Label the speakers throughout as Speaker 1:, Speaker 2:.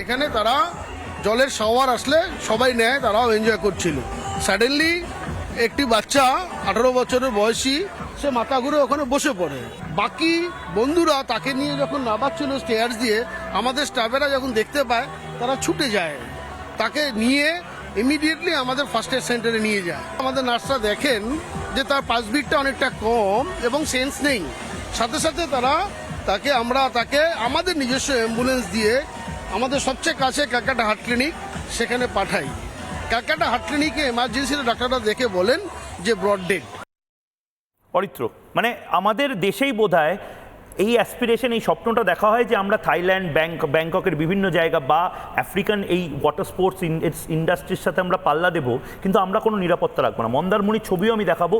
Speaker 1: এখানে তারা জলের শাওয়ার আসলে সবাই নেয়, তারাও এনজয় করছিল। সাডেনলি একটি বাচ্চা আঠারো বছরের বয়সী, সে মাথা ঘুরে ওখানে বসে পড়ে। বাকি বন্ধুরা তাকে নিয়ে যখন নামাচ্ছিল স্টেয়ার্স দিয়ে, আমাদের স্টাফেরা যখন দেখতে পায়, তারা ছুটে যায়। তাকে নিয়ে ইমিডিয়েটলি আমাদের ফার্স্ট এড সেন্টারে নিয়ে যায়। আমাদের নার্সরা দেখেন যে তার পাসবিটটা অনেকটা কম এবং সেন্স নেই। সাথে সাথে তারা তাকে, আমরা তাকে, আমাদের নিজস্ব অ্যাম্বুলেন্স দিয়ে আমাদের সবচেয়ে কাছে কাকাটা হার্ট ক্লিনিক সেখানে পাঠাই। কাকাটা হার্ট ক্লিনিকে এমার্জেন্সিতে ডাক্তাররা দেখে বলেন যে ব্রড ডেড
Speaker 2: অরিত্র মানে আমাদের দেশেই বোধহয় এই অ্যাসপিরেশন এই স্বপ্নটা দেখা হয় যে আমরা থাইল্যান্ড ব্যাংক ব্যাংককের বিভিন্ন জায়গা বা আফ্রিকান এই ওয়াটার স্পোর্টস ইন্ডাস্ট্রির সাথে আমরা পাল্লা দেব, কিন্তু আমরা কোনো নিরাপত্তা রাখব না। মন্দারমণির ছবিও আমি দেখাবো।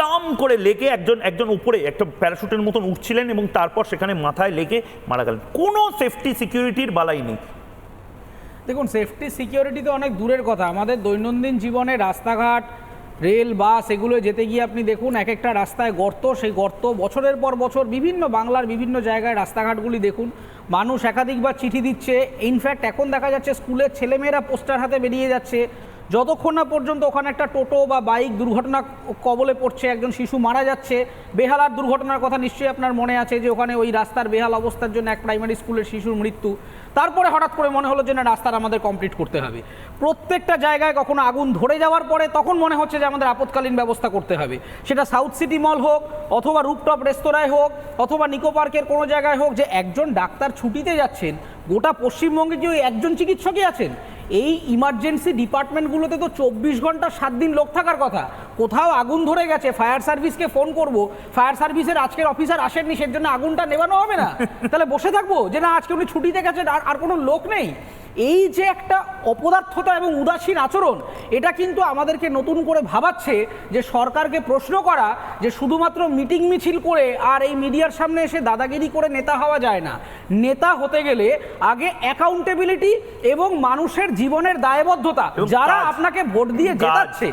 Speaker 2: দাম করে লেগে একজন একজন উপরে একটা প্যারাশুটের মতন উঠছিলেন এবং তারপর সেখানে মাথায় লেগে মারা গেলেন। কোনো সেফটি সিকিউরিটির বালাই নেই।
Speaker 3: দেখুন সেফটি সিকিউরিটি তো অনেক দূরের কথা। আমাদের দৈনন্দিন জীবনে রাস্তাঘাট রেল, বাস এগুলো যেতে গিয়ে আপনি দেখুন এক একটা রাস্তায় গর্ত, সেই গর্ত বছরের পর বছর বিভিন্ন বাংলার বিভিন্ন জায়গায় রাস্তাঘাটগুলি দেখুন। মানুষ একাধিকবার চিঠি দিচ্ছে। ইনফ্যাক্ট এখন দেখা যাচ্ছে স্কুলের ছেলেমেয়েরা পোস্টার হাতে বেরিয়ে যাচ্ছে। যতক্ষণ না পর্যন্ত ওখানে একটা টোটো বা বাইক দুর্ঘটনা কবলে পড়ছে, একজন শিশু মারা যাচ্ছে বেহালার দুর্ঘটনার কথা নিশ্চয়ই আপনার মনে আছে যে ওখানে ওই রাস্তার বেহাল অবস্থার জন্য এক প্রাইমারি স্কুলের শিশুর মৃত্যু। তারপরে হঠাৎ করে মনে হলো যে না, রাস্তার আমাদের কমপ্লিট করতে হবে। প্রত্যেকটা জায়গায় কখনো আগুন ধরে যাওয়ার পরে তখন মনে হচ্ছে যে আমাদের আপৎকালীন ব্যবস্থা করতে হবে। সেটা সাউথ সিটি মল হোক, অথবা রুপটপ রেস্তোরাঁয় হোক, অথবা নিকো পার্কের কোনো জায়গায় হোক, যে একজন ডাক্তার ছুটিতে যাচ্ছেন, গোটা পশ্চিমবঙ্গে যে ওই একজন চিকিৎসকই আছেন? এই ইমার্জেন্সি ডিপার্টমেন্টগুলোতে তো চব্বিশ ঘণ্টা সাত দিন লোক থাকার কথা। কোথাও আগুন ধরে গেছে ফায়ার সার্ভিসকে ফোন করব। ফায়ার সার্ভিসের আজকের অফিসার আসেননি সের জন্য আগুনটা নেভানো হবে না। তাহলে বসে থাকব যে না আজকে উনি ছুটিতে গেছেন আর আর কোনো লোক নেই। এই যে একটা অপদার্থতা এবং উদাসীন আচরণ এটা কিন্তু আমাদেরকে নতুন করে ভাবাচ্ছে যে সরকারকে প্রশ্ন করা যে শুধুমাত্র মিটিং মিছিল করে আর এই মিডিয়ার সামনে এসে দাদাগিরি করে নেতা হওয়া যায় না। নেতা হতে গেলে আগে অ্যাকাউন্টেবিলিটি এবং মানুষের জীবনের দায়বদ্ধতা যারা আপনাকে ভোট দিয়ে। জেতাচ্ছে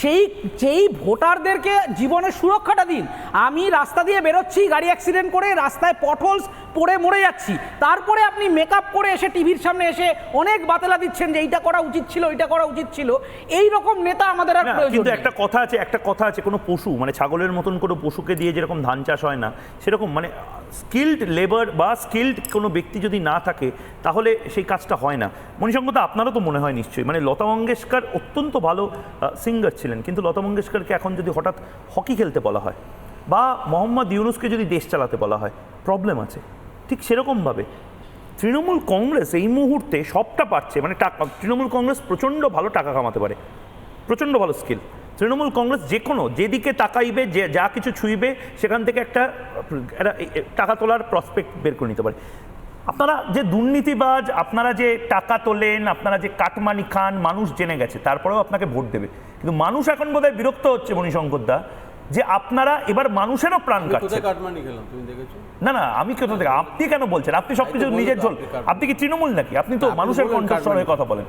Speaker 3: সেই যেই ভোটারদেরকে জীবনের সুরক্ষাটা দিন। আমি রাস্তা দিয়ে বেরোচ্ছি, গাড়ি অ্যাক্সিডেন্ট করে রাস্তায় পটলস পড়ে মরে যাচ্ছি। তারপরে আপনি মেকআপ করে এসে টিভির সামনে এসে অনেক বাতেলা দিচ্ছেন যে এইটা করা উচিত ছিল এইটা করা উচিত ছিল। এই রকম নেতা আমাদের আর প্রয়োজন
Speaker 2: কিন্তু একটা কথা আছে একটা কথা আছে কোনো পশু মানে ছাগলের মতন কোনো পশুকে দিয়ে যেরকম ধান চাষ হয় না সেরকম মানে স্কিল্ড লেবার বা স্কিল্ড কোনো ব্যক্তি যদি না থাকে তাহলে সেই কাজটা হয় না। দা আপনারও তো মনে হয় নিশ্চয়ই মানে লতা মঙ্গেশকর অত্যন্ত ভালো সিঙ্গার ছিলেন কিন্তু লতা মঙ্গেশকরকে এখন যদি হঠাৎ হকি খেলতে বলা হয় বা মোহাম্মদ ইউনুসকে যদি দেশ চালাতে বলা হয় প্রবলেম আছে। ঠিক সেরকমভাবে। তৃণমূল কংগ্রেস এই মুহূর্তে সবটা পাচ্ছে মানে টাকা, তৃণমূল কংগ্রেস প্রচণ্ড ভালো টাকা কামাতে পারে, প্রচণ্ড ভালো স্কিল। তৃণমূল কংগ্রেস যে কোনো যেদিকে তাকাইবে, যে, যা কিছু ছুঁইবে, সেখান থেকে একটা টাকা তোলার প্রসপেক্ট বের করে নিতে পারে। আপনারা যে দুর্নীতিবাজ, আপনারা যে টাকা তোলেন, আপনারা যে কাটমানি খান, মানুষ জেনে গেছে, তারপরেও আপনাকে ভোট দেবে। কিন্তু মানুষ এখন বোধহয় বিরক্ত হচ্ছে মণিশঙ্কর দা যে আপনারা এবার মানুষেরও প্রাণ কাটছে না না আমি কোথা থেকে আপনি কেন বলছেন? আপনি সবকিছু নিজের ঝোল।
Speaker 4: আপনি
Speaker 2: কি তৃণমূল নাকি? আপনি তো মানুষের কণ্ঠস্বর
Speaker 4: হয়ে
Speaker 2: কথা বলেন।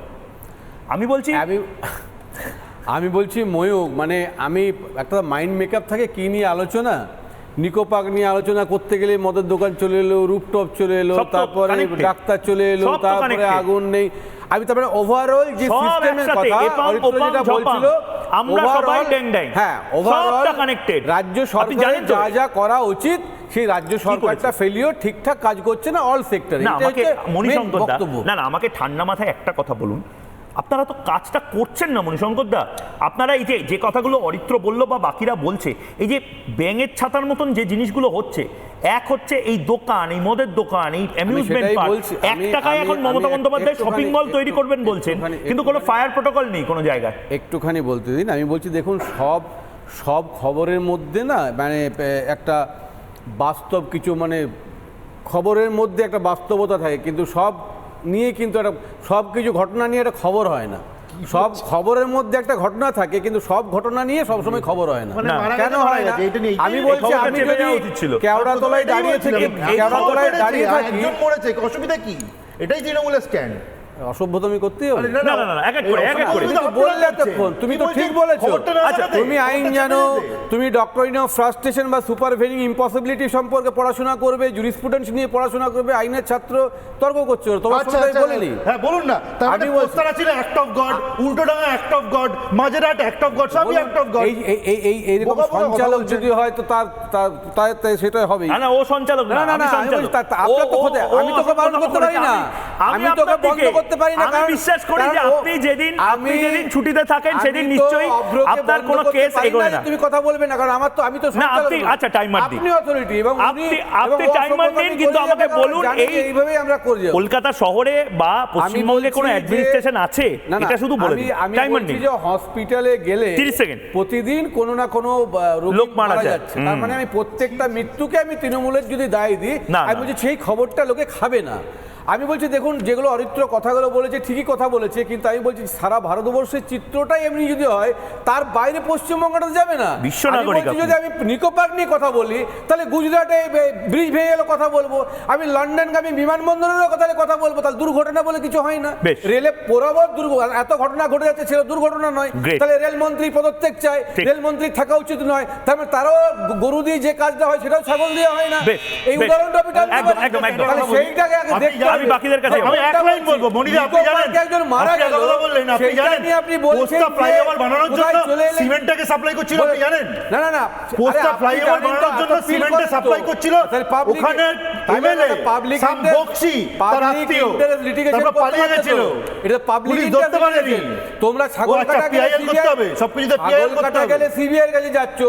Speaker 2: আমি বলছি
Speaker 4: আমি আমি বলছি ময়ূক মানে আমি একটা মাইন্ড মেকআপ থাকে কি নিয়ে আলোচনা? নিকো পার্ক নিয়ে আলোচনা করতে গেলে মদের দোকান চলে এলো রুপটপ চলে এলো তারপরে ডাক্তার চলে এলো তারপরে আগুন নেই। আমি তারপরে ওভারঅল যে সিস্টেমের কথা যেটা বলছিল
Speaker 2: আমরা সবাই
Speaker 4: overall-
Speaker 2: ড্যাং ড্যাং।
Speaker 4: হ্যাঁ ওভারঅল
Speaker 2: connected।
Speaker 4: রাজ্য সরকারের যা যা করা উচিত সেই রাজ্য সরকারটা? ফেলিওর ঠিকঠাক কাজ করছে না অল সেক্টরে
Speaker 2: না আমাকে দা না না আমাকে ঠান্ডা মাথায় একটা কথা বলুন। আপনারা তো কাজটা করছেন না মণিশঙ্কর দা। আপনারা এই যে যে কথাগুলো অরিত্র বলল বা বাকিরা বলছে এই যে ব্যাঙের ছাতার মতন যে জিনিসগুলো হচ্ছে এক হচ্ছে এই দোকান এই মদের দোকান এই অ্যামিউজমেন্ট পার্ক এক টাকায় এখন মমতা বন্দ্যোপাধ্যায় শপিং মল তৈরি করবেন বলছেন কিন্তু কোনো ফায়ার প্রোটোকল নেই কোনো জায়গায়।
Speaker 4: একটুখানি বলতে দিন আমি বলছি দেখুন সব সব খবরের মধ্যে না মানে একটা বাস্তব কিছু মানে খবরের মধ্যে একটা বাস্তবতা থাকে কিন্তু সব নিয়ে কিন্তু একটা সব কিছু ঘটনা নিয়ে একটা খবর হয় না। সব খবরের মধ্যে একটা ঘটনা থাকে কিন্তু সব ঘটনা নিয়ে সবসময় খবর হয় না।
Speaker 1: মানে
Speaker 4: কেন হয় না আমি বলছি আমি যদি
Speaker 2: যাওয়া উচিত ছিল।
Speaker 4: কেওড়া তলায় দাঁড়িয়ে থেকে
Speaker 1: এই
Speaker 4: কেওড়া তলায় দাঁড়িয়ে থাকি
Speaker 1: একজন মরেছে অসুবিধা কি? এটাই তৃণমূলের স্ট্যান্ড
Speaker 4: অসভ্যতমি করতেই হবে।
Speaker 2: না, না, না, এক এক করে, এক এক করে।
Speaker 4: তুমি তো বললে এতক্ষণ, তুমি তো ঠিক বলেছ। আচ্ছা তুমি আইন জানো তুমি ডক্টরিন অফ ফ্রাস্ট্রেশন বা সুপারভেনিং ইম্পসিবিলিটি সম্পর্কে পড়াশোনা করবে জুরিসপ্রুডেন্স নিয়ে পড়াশোনা করবে আইনের ছাত্র তর্ক করছ। তোমার
Speaker 5: আচ্ছা আচ্ছা
Speaker 4: বলিনি?
Speaker 5: হ্যাঁ বলুন না।
Speaker 4: আমি বলছি।
Speaker 5: ছিল act of God Ultadanga act of God Majerhat act of God সবই অ্যাক্ট অফ গড
Speaker 4: এই এই এই
Speaker 5: কথা
Speaker 4: সঞ্চালক যদি হয় তো তার তার সেটা হবেই।
Speaker 2: না না ও সঞ্চালক
Speaker 4: না, না, না,
Speaker 2: আমি
Speaker 4: তা- আমি তোকে বারণ করতে পারি না।
Speaker 2: আমি
Speaker 4: তোকে বন্ধ করতে পারি না,
Speaker 2: আমি
Speaker 4: কারণ-
Speaker 2: বিশ্বাস করি যে আপনি যেদিন আপনি যেদিন ছুটিতে থাকেন সেদিন নিশ্চয়ই আপনার কোনো কেস এগোয় না
Speaker 4: তুমি কথা বলবে না কারণ আমার তো আমি তো
Speaker 2: না, আপনি-। আচ্ছা, timer দিন।
Speaker 4: আপনি অথরিটি এবং
Speaker 2: আপনি- আপনি timer দিন, কিন্তু আমাকে বলুন এই-
Speaker 4: এইভাবেই আমরা করে।
Speaker 2: কলকাতা শহরে বা পশ্চিমবঙ্গে কোনো অ্যাডমিনিস্ট্রেশন আছে এটা শুধু বলে
Speaker 4: আমি
Speaker 2: দিন
Speaker 4: আমি
Speaker 2: টাইমার নিন
Speaker 4: যে হসপিটালে গেলে
Speaker 2: 30 সেকেন্ড।
Speaker 4: প্রতিদিন কোনো না কোনো রোগী
Speaker 2: লোক মারা।
Speaker 4: যাচ্ছে তার মানে আমি প্রত্যেকটা মৃত্যুকে আমি তৃণমূলের যদি দায় দিই আমি। বলছি সেই খবরটা লোকে খাবে না আমি বলছি দেখুন যেগুলো অরিত্র কথাগুলো বলেছে ঠিকই কথা বলেছে কিন্তু আমি বলছি সারা ভারতবর্ষের চিত্রটাই এমনি যদি হয় তার বাইরে পশ্চিমবঙ্গটা যাবে না।
Speaker 2: বিশ্ব
Speaker 4: আমি। যদি আমি নিকো পার্ক নিয়ে কথা বলি তাহলে গুজরাটে ব্রিজ ভেঙে গেলে কথা বলব। আমি লন্ডনগামী বিমানবন্দরেরও কথা কথা বলব তাহলে দুর্ঘটনা বলে কিছু হয় না। রেলে পোড়াবর দুর্ঘটনা এত ঘটনা ঘটে যাচ্ছে সেটা দুর্ঘটনা নয়। তাহলে রেলমন্ত্রী পদত্যাগ চায়। রেলমন্ত্রী থাকা উচিত নয়। তার মানে তারাও গরু দিয়ে যে কাজটা হয় সেটাও ছাগল দিয়ে হয় না। এই। উদাহরণটা আমি সেইটাকে আগে দেখতে
Speaker 2: আমি বাকিদের কাছে
Speaker 5: আমি এক লাইন বলব মনিরা আপনি জানেন?
Speaker 4: একজন মারা গেল।
Speaker 5: কথা বললেন আপনি জানেন?
Speaker 4: আপনি বলছেন
Speaker 5: ফ্লাইওভার বানানোর জন্য সিমেন্টটাকে সাপ্লাই করছিল আপনি জানেন?
Speaker 4: না না না।
Speaker 5: পোস্তা ফ্লাইওভার বানানোর জন্য সিমেন্টে সাপ্লাই করছিল। ওখানে এমএলএ সাম বক্সি তার আত্মীয় তারপর পালিয়ে গেছিল
Speaker 4: তো। এটা পাবলিক
Speaker 5: ধরতে পারেনি।
Speaker 4: তোমরা ছাগল
Speaker 5: আচ্ছা,
Speaker 4: কাটা গেলে
Speaker 5: PIL করতে হবে, সবকিছুতে PIL
Speaker 4: ছাগল
Speaker 5: করতে হবে।
Speaker 4: গেলে সিবিআই এর কাছে যাচ্ছ।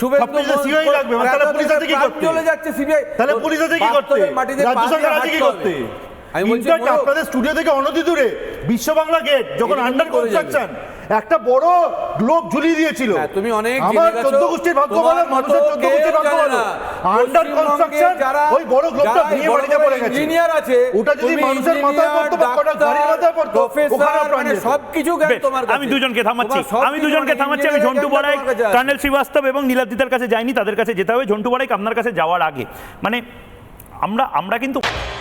Speaker 4: শুভেন্দু
Speaker 5: সবকিছুতে CBI লাগবে, মানে তাহলে পুলিশ আছে কি করতে?
Speaker 4: চলে যাচ্ছে সিবিআই
Speaker 5: তাহলে পুলিশ আছে কি করতে? রাজ্য সরকার আছে কি করতে।
Speaker 4: আমি বলছি
Speaker 5: আপনাদের স্টুডিও থেকে অনতি দূরে বিশ্ব বাংলা গেট যখন আন্ডার কনস্ট্রাকশন একটা বড় গ্লোব ঝুলিয়ে দিয়েছিল।
Speaker 4: হ্যাঁ, তুমি অনেক
Speaker 5: আমার চোদ্দ গোষ্ঠীর ভাগ্য বলো মানুষের চোদ্দ গোষ্ঠীর ভাগ্য বলো আন্ডার কনস্ট্রাকশন
Speaker 4: যারা-
Speaker 5: ওই বড় গ্লোবটা ভেঙে বাড়িতে পড়ে গেছে।
Speaker 4: ইঞ্জিনিয়ার আছে
Speaker 5: ওটা যদি মানুষের মাথায় পড়তো বা কটা গাড়ির মাথায় পড়তো প্রাণ
Speaker 4: মানে সবকিছু জ্ঞান তোমার
Speaker 2: আমি দুজনকে থামাচ্ছি। আমি দুজনকে
Speaker 4: মানে
Speaker 2: থামাচ্ছি আমি ঝন্টু বড়াই কর্নেল শ্রীবাস্তব এবং নীলাদিতার কাছে যাইনি তাদের কাছে যেতে হবে। ঝন্টু বড়াই আপনার কাছে যাওয়ার আগে। মানে আমরা আমরা কিন্তু